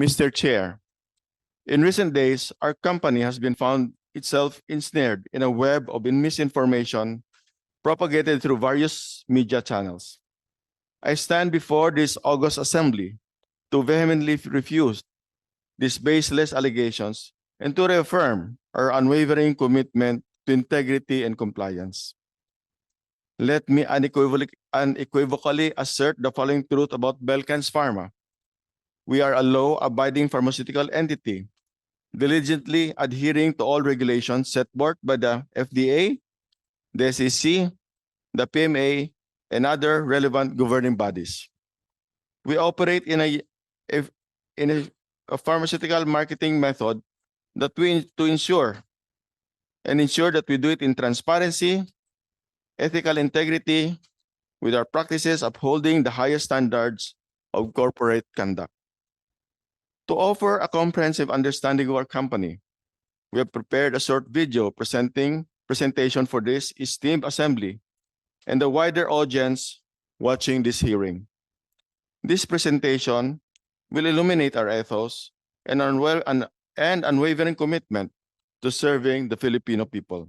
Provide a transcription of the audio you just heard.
Mr. Chair, in recent days, our company has been found itself ensnared in a web of misinformation propagated through various media channels. I stand before this August Assembly to vehemently refuse these baseless allegations and to reaffirm our unwavering commitment to integrity and compliance. Let me unequivocally, assert the following truth about Belkans Pharma. We are a law-abiding pharmaceutical entity, diligently adhering to all regulations set forth by the FDA, the SEC, the PMA, and other relevant governing bodies. We operate in a, in a, a pharmaceutical marketing method that we to ensure and ensure that we do it in transparency, ethical integrity, with our practices upholding the highest standards of corporate conduct. To offer a comprehensive understanding of our company, we have prepared a short video presenting presentation for this esteemed assembly and the wider audience watching this hearing. This presentation will illuminate our ethos and, unwavering commitment to serving the Filipino people.